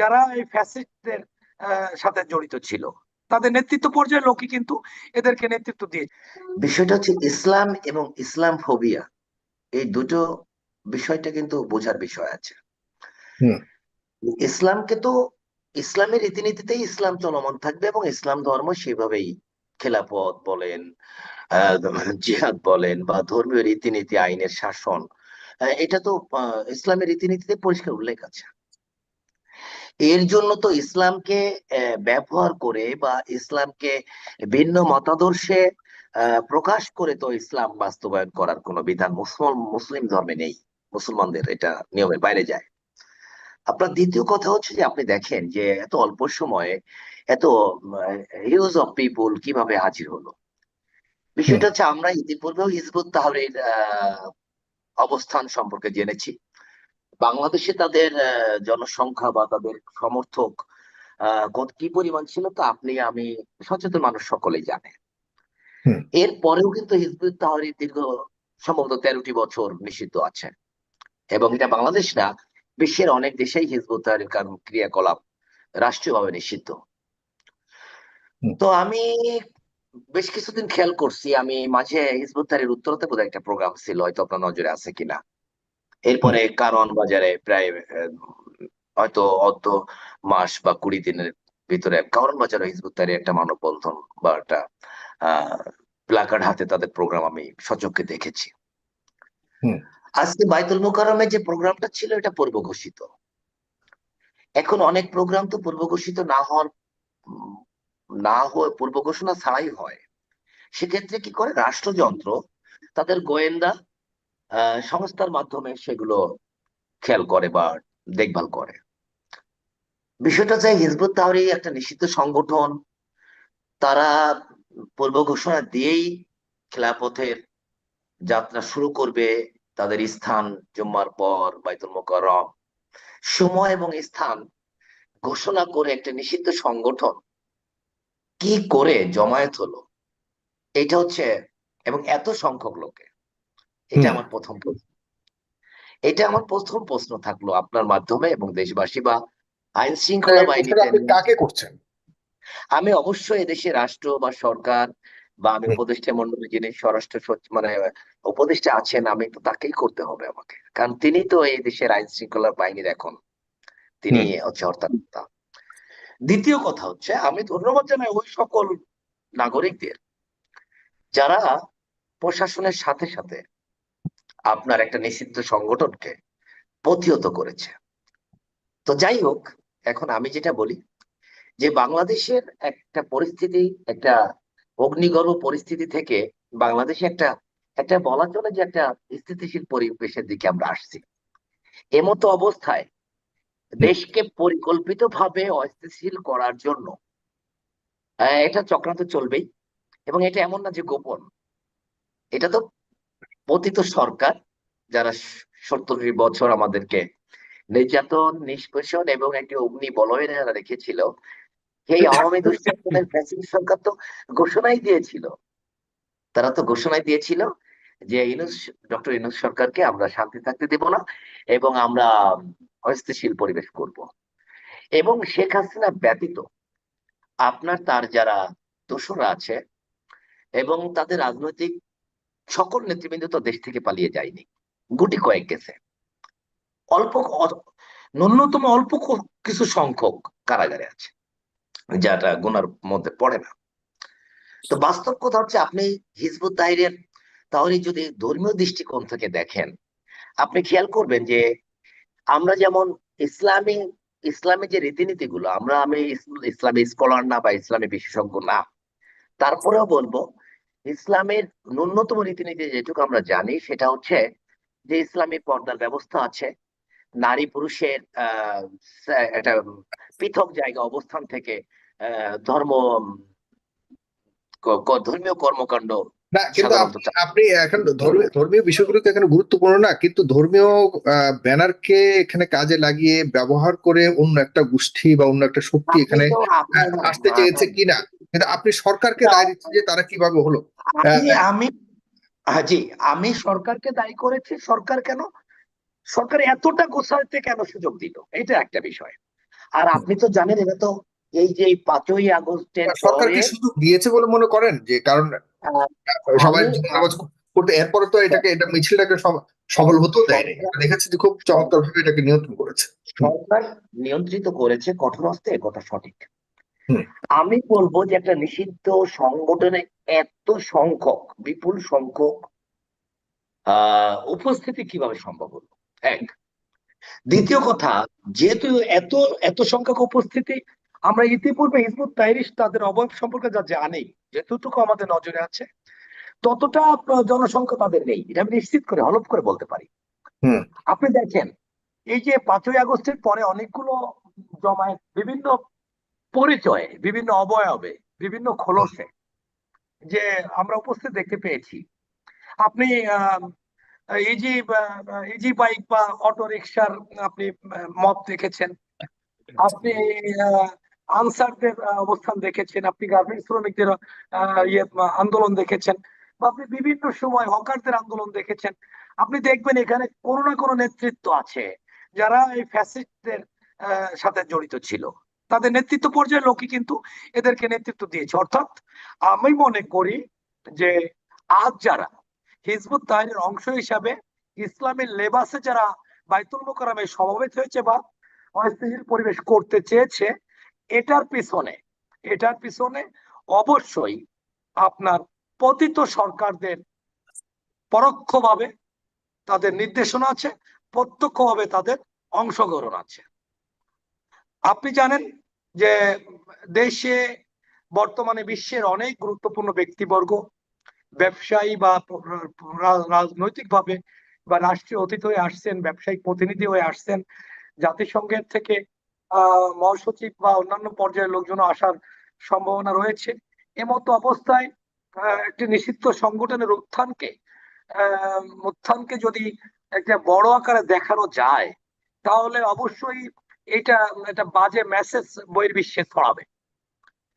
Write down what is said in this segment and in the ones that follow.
যারা এই ফ্যাসিস্টদের সাথে জড়িত ছিল তাদের নেতৃত্ব পর্যায়ের লোকই কিন্তু এদেরকে নেতৃত্ব দিয়ে বিষয়টা হচ্ছে ইসলাম এবং ইসলাম ফোবিয়া এই দুটো বিষয়টা কিন্তু বোঝার বিষয় আছে। ইসলামকে তো ইসলামের রীতিনীতিতেই ইসলাম চলমান থাকবে এবং ইসলাম ধর্ম সেভাবেই খেলাফত বলেন আহ, জিহাদ বলেন বা ধর্মীয় রীতিনীতি আইনের শাসন এটা তো ইসলামের রীতিনীতিতে পরিষ্কার উল্লেখ আছে। এর জন্য তো ইসলামকে ব্যবহার করে বা ইসলামকে ভিন্ন মতাদর্শে প্রকাশ করে তো ইসলাম বাস্তবায়ন করার কোনো বিধান মুসলিম মুসলিম ধর্মে নেই। মুসলমানদের এটা নিয়মের বাইরে যায়। আপনার দ্বিতীয় কথা হচ্ছে যে আপনি দেখেন যে এত অল্প সময়ে এত হিউজ অফ পিপুল কীভাবে হাজির হলো? বিষয়টা হচ্ছে আমরা ইতিপূর্বেও হিজবুত তাহরির আহ, অবস্থান সম্পর্কে জেনেছি। বাংলাদেশে তাদের জনসংখ্যা বা তাদের সমর্থক আহ, কত কি পরিমাণ ছিল তা আপনি আমি সচেতন মানুষ সকলেই জানে এর পরেও কিন্তু হিজবুত তাহরির দীর্ঘ সম্ভবত তেরোটি বছর নিষিদ্ধ আছে। এবং এটা বাংলাদেশ না বিশ্বের অনেক দেশেই হিজবুত তাহরির কারণ ক্রিয়াকলাপ রাষ্ট্রীয়ভাবে নিষিদ্ধ। তো আমি বেশ কিছুদিন খেয়াল করছি আমি মাঝে হিজবুত তাহরির উত্তরতে বোধহয় একটা প্রোগ্রাম ছিল হয়তো আপনার নজরে আছে কিনা। এরপরে কারণ বাজারে প্রায় হয়তো অর্ধ মাস বা কুড়ি দিনের ভিতরে কারণ বাজারে হিজবুত তাহরির একটা মানববন্ধন বা একটা প্লাকার্ড হাতে তাদের প্রোগ্রাম আমি সচক্ষে দেখেছি। আজকে বাইতুল মোকাররমে যে প্রোগ্রামটা ছিল এটা পূর্ব ঘোষিত এখন অনেক প্রোগ্রাম তো পূর্ব ঘোষিত না হওয়ার না হয়ে পূর্ব ঘোষণা ছাড়াই হয়। সেক্ষেত্রে কি করে? রাষ্ট্রযন্ত্র তাদের গোয়েন্দা সংস্থার মাধ্যমে সেগুলো খেয়াল করে বা দেখভাল করে। বিষয়টা যে হিজবুত তাহরির একটা নিষিদ্ধ সংগঠন। তারা পূর্ব ঘোষণা দিয়েই খেলাপথের যাত্রা শুরু করবে তাদের স্থান জুম্মার পর বাইতুল মোকাররম। সময় এবং স্থান ঘোষণা করে একটা নিষিদ্ধ সংগঠন কি করে জমায়েত হলো, এটা হচ্ছে এবং এত সংখ্যক লোকে এটা আমার প্রথম প্রশ্ন। এটা আমার প্রথম প্রশ্ন থাকল আপনার মাধ্যমে এবং দেশবাসী বা আইন শৃঙ্খলা এই বাহিনীতে কাকে করছেন? আমি অবশ্যই এদেশে রাষ্ট্র বা সরকার বা আমি উপদেষ্টা মন্ডলী যিনি স্বরাষ্ট্র মানে উপদেষ্টা আছেন আমি তো তাকেই করতে হবে আমাকে। কারণ তিনি তো এই দেশের আইন শৃঙ্খলা বাহিনীর এখন তিনি হচ্ছে হর্তাকর্তা দ্বিতীয় কথা হচ্ছে আমি ধন্যবাদ জানাই ওই সকল নাগরিকদের যারা প্রশাসনের সাথে সাথে আপনার একটা নিষিদ্ধ সংগঠনকে প্রতিহত করেছে। তো যাই হোক, এখন আমি যেটা বলি যে বাংলাদেশের একটা পরিস্থিতি, একটা অগ্নিগর্ভ পরিস্থিতি থেকে বাংলাদেশে একটা একটা বলা চলে যে একটা স্থিতিশীল পরিবেশের দিকে আমরা আসছি। এমতো অবস্থায় দেশকে পরিকল্পিতভাবে অস্থিতিশীল করার জন্য এটা চক্রান্ত চলবেই এবং এটা এমন না যে গোপন। এটা তো পতিত সরকার যারা সত্তর বছর আমাদেরকে নির্যাতন, নিষ্পেষণ এবং একটি অগ্নি বলয়ে যারা রেখেছিল, সেই আওয়ামী দুঃশাসনের ফ্যাসিস্ট সরকার তো ঘোষণাই দিয়েছিল। তারা তো ঘোষণাই দিয়েছিল যে ইনুস, ডক্টর ইনুস সরকারকে আমরা শান্তি থাকতে দেব না এবং আমরা অস্থিতিশীল পরিবেশ করব। এবং শেখ হাসিনা ব্যতীত আপনার তার যারা দোসররা আছে এবং তাদের রাজনৈতিক সকল নেতৃবৃন্দ তো দেশ থেকে পালিয়ে যায়নি। গুটি কয়েক গেছে। অল্প ন্যূনতম অল্প কিছু সংখ্যক কারাগারে আছে যাটা গুনার মধ্যে পড়ে না। তো বাস্তব কথা হচ্ছে আপনি হিজবুত তাহিরের, তাহলে যদি ধর্মীয় দৃষ্টিকোণ থেকে দেখেন, আপনি খেয়াল করবেন যে আমরা যেমন ইসলামী ইসলামী যে রীতিনীতিগুলো, আমরা আমি ইসলামী স্কলার না বা ইসলামী বিশেষজ্ঞ না, তারপরেও বলব ইসলামের ন্যূনতম রীতিনীতি যেটুকু আমরা জানি, সেটা হচ্ছে যে ইসলামী পর্দার ব্যবস্থা আছে। নারী পুরুষের একটা পৃথক জায়গা অবস্থান থেকে ধর্ম ধর্মীয় কর্মকাণ্ড না কিন্তু আপনি এখন ধর্মীয় ধর্মীয় বিষয়গুলো এখানে গুরুত্বপূর্ণ না কিন্তু ধর্মীয় ব্যানারকে এখানে কাজে লাগিয়ে ব্যবহার করে অন্য একটা গোষ্ঠী বা অন্য একটা শক্তি এখানে আসতে চেয়েছে কিনা? কিন্তু আপনি সরকারকে দায় দিচ্ছেন যে তারা কীভাবে হলো? আমি হ্যাঁ জি আমি সরকারকে দায়ী করেছি সরকার কেন? সরকার এতটা গোছাইতে কেন সুযোগ দিল? এটা একটা বিষয়। আর আপনি তো জানেন এটা তো এই যে পাঁচই আগস্টের সরকার কি সুযোগ দিয়েছে বলে মনে করেন? যে কারণ সবাই করতে এরপরে তো এটাকে এটা মিছিলটাকে সফল হতেও দেয়নি দেখেছি যে খুব চমৎকার ভাবে এটাকে নিয়ন্ত্রণ করেছে। সরকার নিয়ন্ত্রিত করেছে কঠোর হস্তে কথা সঠিক। আমি বলব যে একটা নিষিদ্ধ সংগঠনে এত সংখ্যক বিপুল সংখ্যক আহ উপস্থিতি কীভাবে সম্ভব হলো? এক। দ্বিতীয় কথা যেহেতু এত এত সংখ্যক উপস্থিতি আমরা ইতিপূর্বে হিজবুত তাহরিস তাদের অবয়ব সম্পর্কে যা জানি যেতটুকু আমাদের নজরে আছে ততটা জনসংখ্যা তাদের নেই। এটা আমি নিশ্চিত করে হলপ করে বলতে পারি। আপনি দেখেন এই যে পাঁচই আগস্টের পরে অনেকগুলো জমায়েত বিভিন্ন পরিচয়ে বিভিন্ন অবয়বে বিভিন্ন খোলসে যে আমরা উপস্থিত দেখতে পেয়েছি। আপনি আহ, ইজি ইজি বাইক বা অটো রিক্সার আপনি মত দেখেছেন। আপনি আহ, আনসারদের অবস্থান দেখেছেন, আপনি গার্মেন্টস শ্রমিকদের ইয়ে আন্দোলন দেখেছেন, বা আপনি বিভিন্ন সময় হকারদের আন্দোলন দেখেছেন, আপনি দেখবেন এখানে কোনো না কোনো নেতৃত্ব আছে, যারা এই ফ্যাসিস্টদের সাথে জড়িত ছিল। তাদের নেতৃত্ব পর্যায়ের লোকই কিন্তু এদেরকে নেতৃত্ব দিয়েছে। অর্থাৎ আমি মনে করি যে আজ যারা হিজবুত তাহরির অংশ হিসাবে ইসলামের লেবাসে যারা বাইতুল মোকারমে সমবেত হয়েছে বা অস্থিতিশীল পরিবেশ করতে চেয়েছে এটার পিছনে এটার পিছনে অবশ্যই আপনার পতিত সরকারদের পরোক্ষভাবে তাদের নির্দেশনা আছে, প্রত্যক্ষভাবে তাদের অংশগ্রহণ আছে। আপনি জানেন যে দেশে বর্তমানে বিশ্বের অনেক গুরুত্বপূর্ণ ব্যক্তিবর্গ ব্যবসায়ী বা রাজনৈতিক ভাবে বা রাষ্ট্রীয় অতিথি হয়ে আসছেন, ব্যবসায়িক প্রতিনিধি হয়ে আসছেন, জাতিসংঘের থেকে মহাসচিব বা অন্যান্য পর্যায়ের লোকজন আসার সম্ভাবনা রয়েছে। এমতো অবস্থায় একটি নিষিদ্ধ সংগঠনের উত্থানকে উত্থানকে যদি একটা বড় আকারে দেখানো যায় তাহলে অবশ্যই এটা একটা বাজে মেসেজ বহির্বিশ্বে ছড়াবে।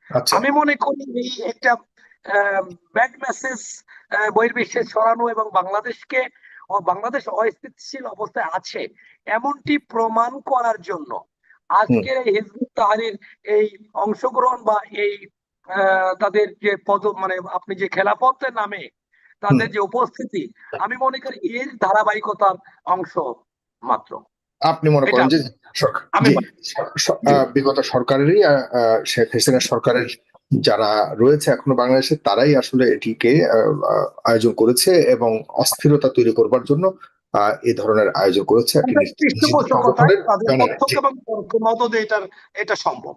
আচ্ছা। আমি মনে করি এই একটা ব্যাড মেসেজ বহির্বিশ্বে ছড়ানো এবং বাংলাদেশকে বাংলাদেশ অস্থিতিশীল অবস্থায় আছে এমনটি প্রমাণ করার জন্য আজকের এই হিজবুত তাহরির এই অংশগ্রহণ বা এই তাদের যে পদ মানে আপনি যে খেলাপথের নামে তাদের যে উপস্থিতি আমি মনে করি এর ধারাবাহিকতার অংশ মাত্র। আপনি মনে করেন যে বিগত সরকারেরই শেখ হাসিনা সরকারের যারা রয়েছে এখনও বাংলাদেশে তারাই আসলে এটিকে আয়োজন করেছে এবং অস্থিরতা তৈরি করবার জন্য আহ, এই ধরনের আয়োজন করেছে পৃষ্ঠপোষকতায় তাদের এটার এটা সম্ভব।